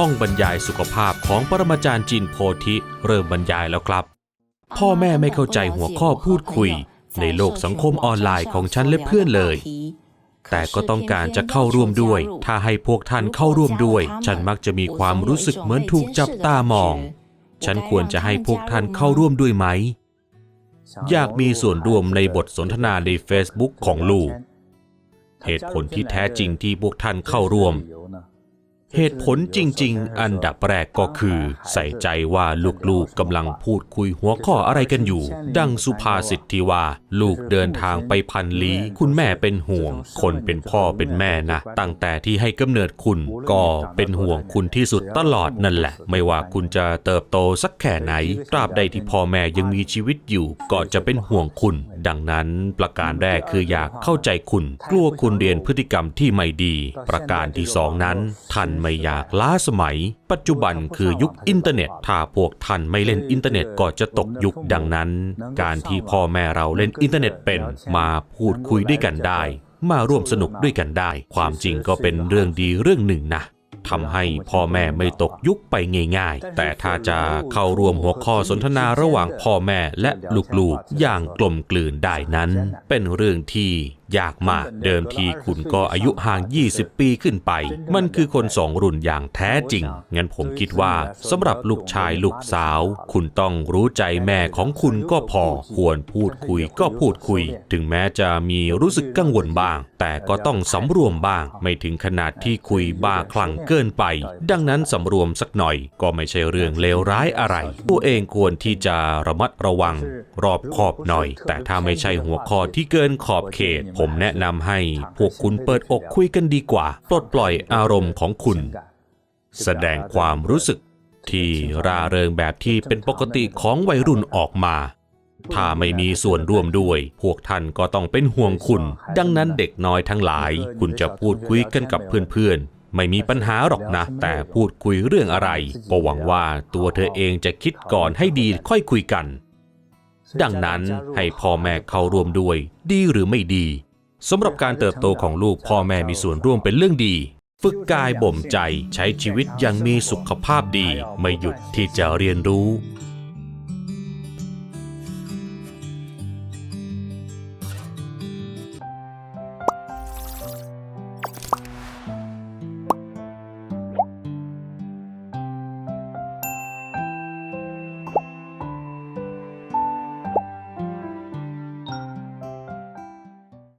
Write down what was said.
ห้องบรรยายสุขภาพของปรมาจารย์จินโพธิ เริ่มบรรยายแล้วครับ พ่อแม่ไม่เข้าใจหัวข้อพูดคุย ในโลกสังคมออนไลน์ของฉันและเพื่อนเลย แต่ก็ต้องการจะเข้าร่วมด้วย ถ้าให้พวกท่านเข้าร่วมด้วย ฉันมักจะมีความรู้สึกเหมือนถูกจับตามอง ฉันควรจะให้พวกท่านเข้าร่วมด้วยไหม อยากมีส่วนร่วมในบทสนทนาใน Facebook ของลูกเหตุผลที่แท้จริงที่พวกท่านเข้าร่วม เหตุผลจริง ๆ อันดับแรกก็คือ ใส่ใจว่าลูกๆกำลังพูดคุยหัวข้ออะไรกันอยู่ ดังสุภาษิตที่ว่า ลูกเดินทางไปพันลี้ คุณแม่เป็นห่วง คนเป็นพ่อเป็นแม่นะ ตั้งแต่ที่ให้กำเนิดคุณก็เป็นห่วงคุณที่สุดตลอดนั่นแหละ ไม่ว่าคุณจะเติบโตสักแค่ไหน ตราบใดที่พ่อแม่ยังมีชีวิตอยู่ ก็จะเป็นห่วงคุณ ดังนั้น ประการแรกคืออยากเข้าใจคุณ กลัวคุณเรียนพฤติกรรมที่ไม่ดี ประการที่สองนั้น ท่านไม่อยากล้าสมัย ปัจจุบันคือยุคอินเทอร์เน็ต ถ้าพวกท่านไม่เล่นอินเทอร์เน็ตก็จะตกยุคดังนั้น การที่พ่อแม่เราเล่นอินเทอร์เน็ตเป็นมาพูดคุยด้วยกันได้ มาร่วมสนุกด้วยกันได้ ความจริงก็เป็นเรื่องดีเรื่องหนึ่งนะ ทำให้พ่อแม่ไม่ตกยุคไปง่ายๆ แต่ถ้าจะเข้าร่วมหัวข้อสนทนาระหว่างพ่อแม่และลูกๆ อย่างกลมกลืนได้นั้น เป็นเรื่องที่ ยากมากเดิมทีคุณก็อายุห่าง 20 ปีขึ้นไป มันคือคนสองรุ่นอย่างแท้จริง งั้นผมคิดว่าสำหรับลูกชายลูกสาว คุณต้องรู้ใจแม่ของคุณก็พอ ควรพูดคุยก็พูดคุย ถึงแม้จะมีรู้สึกกังวลบ้าง แต่ก็ต้องสำรวมบ้าง ไม่ถึงขนาดที่คุยบ้าคลั่งเกินไป ดังนั้นสำรวมสักหน่อย ก็ไม่ใช่เรื่องเลวร้ายอะไร ตัวเองควรที่จะระมัดระวัง รอบขอบหน่อย แต่ถ้าไม่ใช่หัวข้อที่เกินขอบเขตผมแนะนำให้พวกคุณเปิดอกคุยกันดีกว่า ปลดปล่อยอารมณ์ของคุณ แสดงความรู้สึกที่ร่าเริงแบบที่เป็นปกติของวัยรุ่นออกมา ถ้าไม่มีส่วนร่วมด้วย พวกท่านก็ต้องเป็นห่วงคุณ ดังนั้นเด็กน้อยทั้งหลาย คุณจะพูดคุยกันกับเพื่อนๆ ไม่มีปัญหาหรอกนะ แต่พูดคุยเรื่องอะไร ก็หวังว่าตัวเธอเองจะคิดก่อนให้ดีค่อยคุยกัน ดังนั้นให้พ่อแม่เข้าร่วมด้วย ดีหรือไม่ดี สำหรับการเติบโตของลูกพ่อแม่มีส่วนร่วมเป็นเรื่องดี ฝึกกายบ่มใจใช้ชีวิตอย่างมีสุขภาพดี ไม่หยุดที่จะเรียนรู้